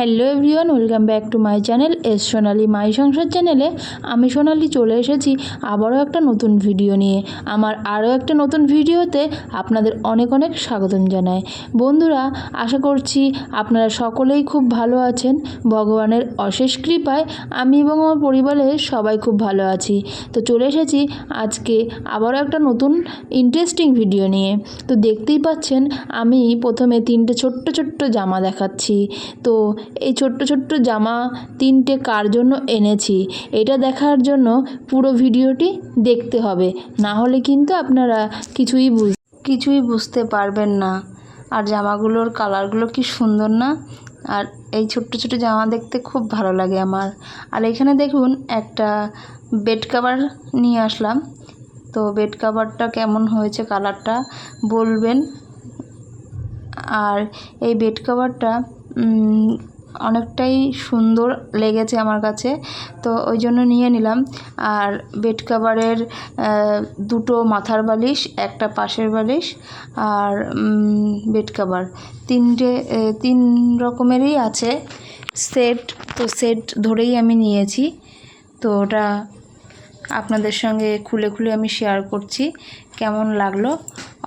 Hello everyone, welcome back to my channel S Sonali my Sansar চ্যানেলে আমি সোনালি চলে এসেছি আবারও একটা নতুন ভিডিও নিয়ে। আমার আরও একটা নতুন ভিডিওতে আপনাদের অনেক অনেক স্বাগতম জানাই। বন্ধুরা, আশা করছি আপনারা সকলেই খুব ভালো আছেন। ভগবানের অশেষ কৃপায় আমি এবং আমার পরিবারের সবাই খুব ভালো আছি। তো চলে এসেছি আজকে আবারও একটা নতুন ইন্টারেস্টিং ভিডিও নিয়ে। তো দেখতেই পাচ্ছেন, আমি প্রথমে তিনটে ছোট্ট ছোট্ট জামা দেখাচ্ছি। তো এই ছোট্ট ছোট্ট জামা তিনটে কার জন্য এনেছি? এটা দেখার জন্য পুরো ভিডিওটি দেখতে হবে। না হলে কিন্তু আপনারা কিছুই বুঝ কিছুই বুঝতে পারবেন না। আর জামাগুলোর কালারগুলো কি সুন্দর না? আর এই ছোট্ট ছোট্ট জামা দেখতে খুব ভালো লাগে আমার। আর এখানে দেখুন একটা বেড কাভার নিয়ে আসলাম। তো বেড কাভারটা কেমন হয়েছে কালারটা বলবেন? আর এই বেড কাভারটা অনেকটাই সুন্দর লেগেছে আমার কাছে। তো ওই জন্য নিয়ে নিলাম। আর বেড কাভারের দুটো মাথার বালিশ, একটা পাশের বালিশ আর বেড কাভার তিনটে তিন রকমেরই আছে সেট তো সেট ধরেই আমি নিয়েছি। তো ওটা আপনাদের সঙ্গে খুলে খুলে আমি শেয়ার করছি। কেমন লাগল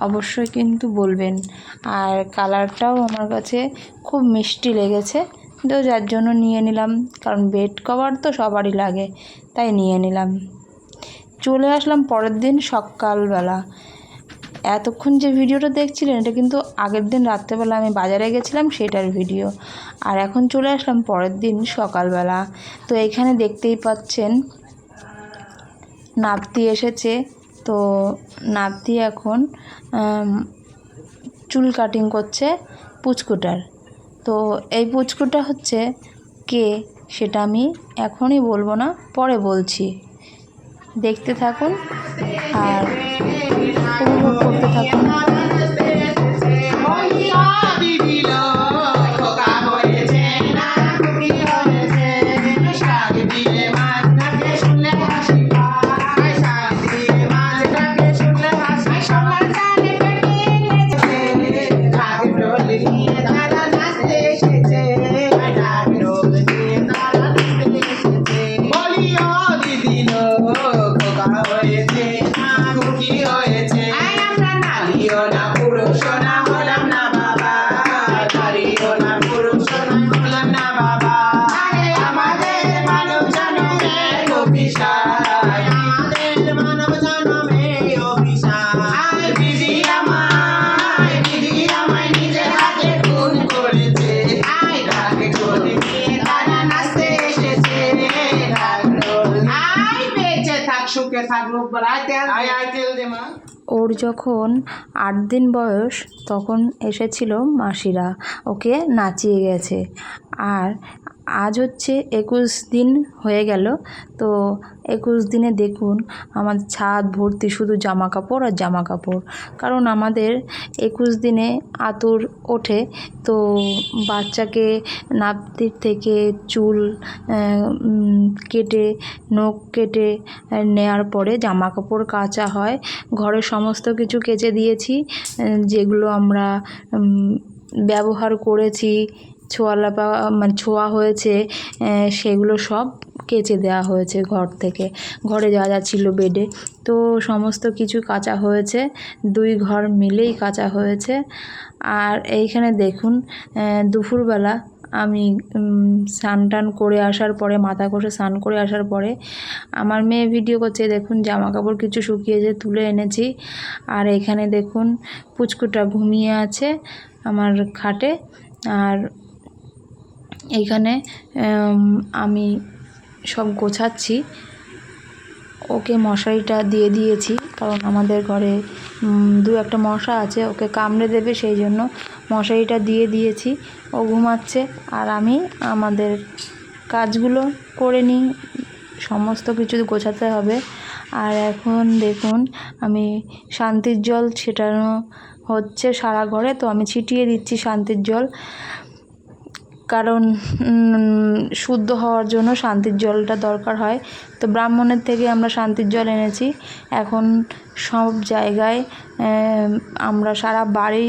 অবশ্যই কিন্তু বলবেন। আর কালারটাও আমার কাছে খুব মিষ্টি লেগেছে। তো যার জন্য নিয়ে নিলাম। কারণ বেড কভার তো সবারই লাগে, তাই নিয়ে নিলাম। চলে আসলাম পরের দিন সকালবেলা। এতক্ষণ যে ভিডিওটা দেখছিলেন, এটা কিন্তু আগের দিন রাত্রেবেলা আমি বাজারে গেছিলাম, সেটার ভিডিও। আর এখন চলে আসলাম পরের দিন সকালবেলা। তো এখানে দেখতেই পাচ্ছেন নাপতি এসেছে। তো নাপতি এখন চুল কাটিং করছে পুচকুটার। তো এই পুচকুটা হচ্ছে কে সেটা আমি এখনই বলব না, পরে বলছি। দেখতে থাকুন আর উপভোগ করতে থাকুন। সুখে থাকল বলাই তেল আয় আয় তেল দে মা। ওর যখন আট দিন বয়স তখন এসেছিল মাসিরা। ওকে নাচিয়ে গেছে। আর আজ হচ্ছে একুশ দিন হয়ে গেল। তো একুশ দিনে দেখুন আমার ছাদ ভর্তি শুধু জামা কাপড় আর জামা কাপড় কারণ আমাদের একুশ দিনে আতুর ওঠে। তো বাচ্চাকে নাপতির থেকে চুল কেটে নখ কেটে আহ, নেওয়ার পরে জামা কাপড় কাচা হয়। ঘরের সমস্ত কিছু কেচে দিয়েছি যেগুলো আমরা ব্যবহার করেছি। ছোঁয়া লাপা মানে ছোঁয়া হয়েছে সেগুলো সব কেচে দেওয়া হয়েছে ঘর থেকে। ঘরে যা যা ছিল বেডে। তো সমস্ত কিছু কাচা হয়েছে, দুই ঘর মিলেই কাচা হয়েছে। আর এইখানে দেখুন দুপুরবেলা আমি স্নান টান করে আসার পরে, মাথা কষে স্নান করে আসার পরে, আমার মেয়ে ভিডিও করছে, দেখুন জামা কাপড় কিছু শুকিয়েছে তুলে এনেছি। আর এখানে দেখুন, পুচকুটা ঘুমিয়ে আছে আমার খাটে। আর এইখানে আমি সব গোছাচ্ছি। ওকে মশারিটা দিয়ে দিয়েছি, কারণ আমাদের ঘরে দু একটা মশা আছে, ওকে কামড়ে দেবে সেই জন্য মশারিটা দিয়ে দিয়েছি। ও ঘুমাচ্ছে আর আমি আমাদের কাজগুলো করে নিই, সমস্ত কিছু গোছাতে হবে। আর এখন দেখুন, আমি শান্তির জল ছেটানো হচ্ছে সারা ঘরে, তো আমি ছিটিয়ে দিচ্ছি শান্তির জল। কারণ শুদ্ধ হওয়ার জন্য শান্তির জলটা দরকার হয়। তো ব্রাহ্মণের থেকে আমরা শান্তির জল এনেছি। এখন সব জায়গায় আমরা সারা বাড়ি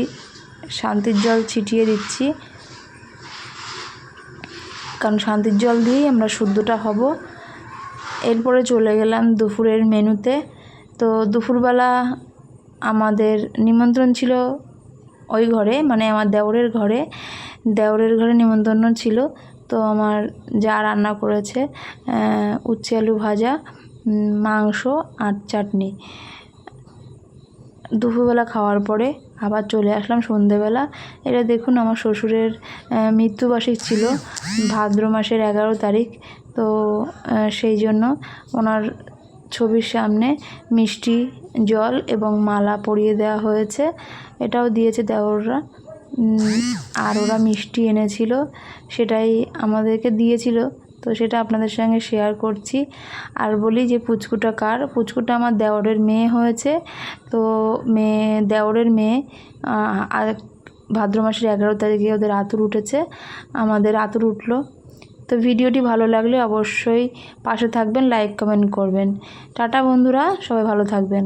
শান্তির জল ছিটিয়ে দিচ্ছি। কারণ শান্তির জল দিয়েই আমরা শুদ্ধটা হব। এরপরে চলে গেলাম দুপুরের মেনুতে। তো দুপুরবেলা আমাদের নিমন্ত্রণ ছিল ওই ঘরে মানে আমার দেওরের ঘরে। দেওরের ঘরে নিমন্ত্রণ ছিল। তো আমার যা রান্না করেছে উচ্ছে আলু ভাজা মাংস আর চাটনি। দুপুরবেলা খাওয়ার পরে আবার চলে আসলাম সন্ধেবেলা। এটা দেখুন আমার শ্বশুরের মৃত্যুবার্ষিক ছিল, ভাদ্র মাসের এগারো তারিখ। তো সেই জন্য ওনার ছবির সামনে মিষ্টি জল এবং মালা পরিয়ে দেওয়া হয়েছে। এটাও দিয়েছে দেওররা। আর ওরা মিষ্টি এনেছিল, সেটাই আমাদেরকে দিয়েছিল। তো সেটা আপনাদের সঙ্গে শেয়ার করছি। আর বলি যে পুচকুটা কার? পুচকুটা আমার দেওরের মেয়ে হয়েছে। তো মেয়ে, দেওরের মেয়ে আর ভাদ্র মাসের এগারো তারিখে ওদের আতুর উঠেছে। আমাদের আতুর উঠল। তো ভিডিওটি ভালো লাগলে অবশ্যই পাশে থাকবেন লাইক কমেন্ট করবেন। টাটা বন্ধুরা, সবাই ভালো থাকবেন।